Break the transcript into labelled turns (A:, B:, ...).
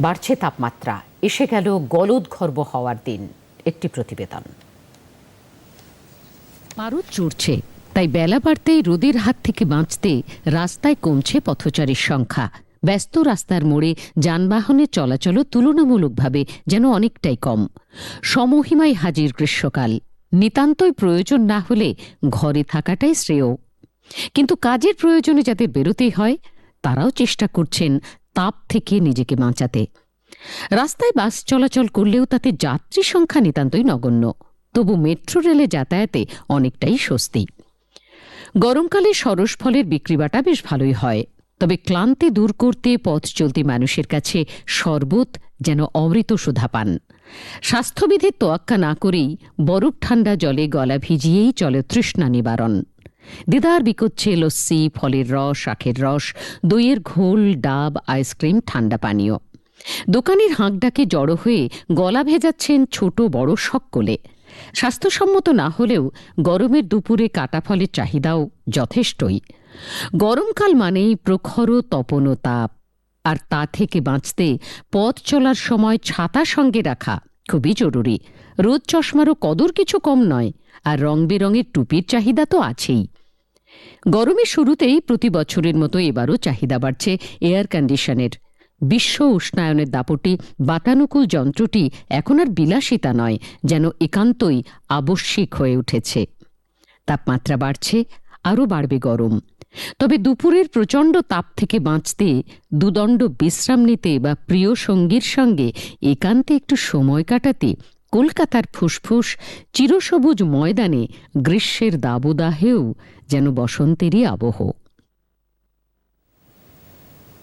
A: বাড়ছে তাপমাত্রা। এসে গেল গলদ গলদঘর্ম হওয়ার দিন। একটি প্রতিবেদন। পারদ চড়ছে। তাই বেলা বাড়তেই রোদের হাত থেকে বাঁচতে রাস্তায় কমছে পথচারীর সংখ্যা। ব্যস্ত রাস্তার মোড়ে যানবাহনের চলাচলও তুলনামূলকভাবে যেন অনেকটাই কম। সমহিমায় হাজির গ্রীষ্মকাল। নিতান্তই প্রয়োজন না হলে ঘরে থাকাটাই শ্রেয়। কিন্তু কাজের প্রয়োজনে যাদের বেরোতেই হয়, তারাও চেষ্টা করছেন তাপ থেকে নিজেকে বাঁচাতে। রাস্তায় বাস চলাচল করলেও তাতে যাত্রী সংখ্যা নিতান্তই নগণ্য। তবু মেট্রো রেলে যাতায়াতে অনেকটাই স্বস্তি। গরমকালে সরস ফলের বিক্রিবাটা বেশ ভালোই হয়। তবে ক্লান্তি দূর করতে পথ চলতি মানুষের কাছে শরবত যেন অমৃত সুধা পান। স্বাস্থ্যবিধির তোয়াক্কা না করেই বরফ ঠান্ডা জলে গলা ভিজিয়েই চলে তৃষ্ণা নিবারণ। দিদার বিকোচ্ছে লস্যি ফলের রস আখের রস, দইয়ের ঘোল, ডাব, আইসক্রিম, ঠান্ডা পানীয়। দোকানের হাঁক ডাকে জড়ো হয়ে গলা ভেজাচ্ছেন ছোট বড় সকলে। স্বাস্থ্যসম্মত না হলেও গরমের দুপুরে কাটা ফলের চাহিদাও যথেষ্টই। গরমকাল মানেই প্রখর তপন তাপ। আর তা থেকে বাঁচতে পথ চলার সময় ছাতা সঙ্গে রাখা খুবই জরুরি। রোদ চশমারও কদর কিছু কম নয়। আর রং বেরঙের টুপির চাহিদা তো আছেই। গরমের শুরুতেই প্রতি বছরের মতো এবারও চাহিদা বাড়ছে এয়ার কন্ডিশনের। বিশ্ব উষ্ণায়নের দাপটি বাতানুকূল যন্ত্রটি এখন আর বিলাসিতা নয়, যেন একান্তই আবশ্যিক হয়ে উঠেছে। তাপমাত্রা বাড়ছে, আরও বাড়বে গরম। তবে দুপুরের প্রচণ্ড তাপ থেকে বাঁচতে দুদণ্ড বিশ্রাম নিতে বা প্রিয় সঙ্গীর সঙ্গে একান্তে একটু সময় কাটাতে কলকাতার ফুসফুস চিরসবুজ ময়দানে গ্রীষ্মের দাবদাহেও যেন বসন্তেরই আবহ।